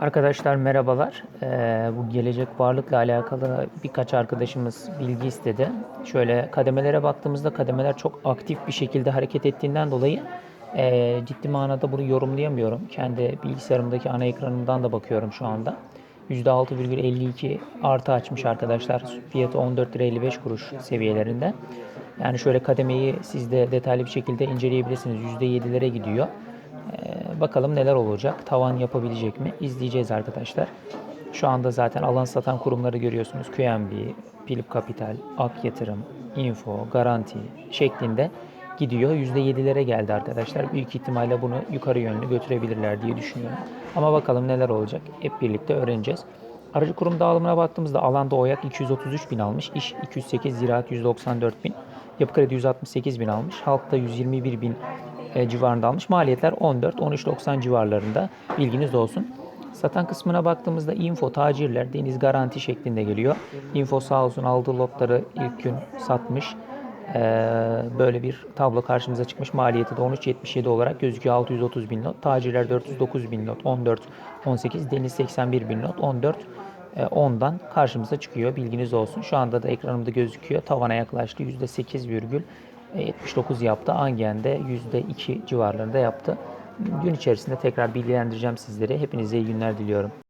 Arkadaşlar merhabalar. Ee, bu gelecek varlıkla alakalı birkaç arkadaşımız bilgi istedi. Şöyle kademelere baktığımızda kademeler çok aktif bir şekilde hareket ettiğinden dolayı e, ciddi manada bunu yorumlayamıyorum. Kendi bilgisayarımdaki ana ekranımdan da bakıyorum şu anda. %6,52 artı açmış arkadaşlar. Fiyatı 14 lira 55 kuruş seviyelerinde. Yani şöyle kademeyi siz de detaylı bir şekilde inceleyebilirsiniz. %7'lere gidiyor. Bakalım neler olacak. Tavan yapabilecek mi? İzleyeceğiz arkadaşlar. Şu anda zaten alan satan kurumları görüyorsunuz. QNB, Philip Capital, Ak Yatırım, Info, Garanti şeklinde gidiyor. %7'lere geldi arkadaşlar. Büyük ihtimalle bunu yukarı yönlü götürebilirler diye düşünüyorum. Ama bakalım neler olacak. Hep birlikte öğreneceğiz. Aracı kurum dağılımına baktığımızda alanda OYAK 233 bin almış. İş 208, ziraat 194 bin. Yapı kredi 168 bin almış. Halkta 121 bin civarında almış. Maliyetler 14-13.90 civarlarında. Bilginiz olsun. Satan kısmına baktığımızda info tacirler deniz garanti şeklinde geliyor. Info sağ olsun aldığı lotları ilk gün satmış. Ee, böyle bir tablo karşımıza çıkmış. Maliyeti de 13.77 olarak gözüküyor. 630 bin lot. Tacirler 409 bin lot. 14 18 deniz 81 bin lot. 14 e, 10'dan karşımıza çıkıyor. Bilginiz olsun. Şu anda da ekranımda gözüküyor. Tavana yaklaştı. %8,79 yaptı. Angen'de %2 civarlarında yaptı. Gün içerisinde tekrar bilgilendireceğim sizleri. Hepinize iyi günler diliyorum.